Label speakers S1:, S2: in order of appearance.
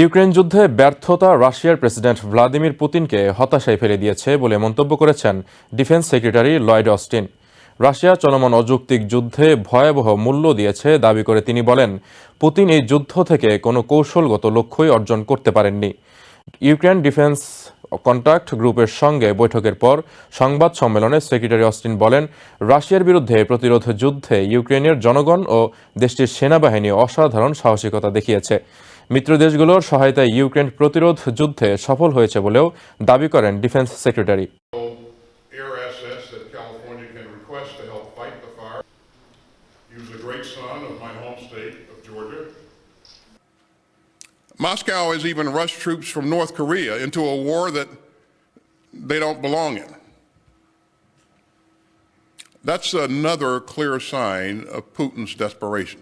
S1: Ukraine যুদ্ধে ব্যর্থতা রাশিয়ার প্রেসিডেন্ট ভ্লাদিমির পুতিনকে হতাশায় ফেলে দিয়েছে বলে মন্তব্য করেছেন defence secretary Lloyd Austin. Russia চলমান অযৌক্তিক যুদ্ধে ভয়াবহ মূল্য দিয়েছে দাবি করে তিনি বলেন, পুতিন এই যুদ্ধ থেকে কোনো কৌশলগত লক্ষ্যই অর্জন করতে পারেননি। ইউক্রেন ডিফেন্স কন্ট্যাক্ট গ্রুপের সঙ্গে বৈঠকের পর সংবাদ সম্মেলনে সেক্রেটারি অস্টিন বলেন, রাশিয়ার বিরুদ্ধে প্রতিরোধ যুদ্ধে ইউক্রেনের জনগণ ও দেশটির সেনাবাহিনী অসাধারণ সাহসিকতা দেখিয়েছে। মিত্র দেশগুলোর সহায়তায় ইউক্রেন প্রতিরোধ যুদ্ধে সফল হয়েছে বলেও দাবি করেন defence secretary
S2: air assets that California can request to help fight the fire. He was a great son of my home state of Georgia. Moscow has even rushed troops from North Korea into a war that they don't belong in. That's another clear sign of Putin's desperation.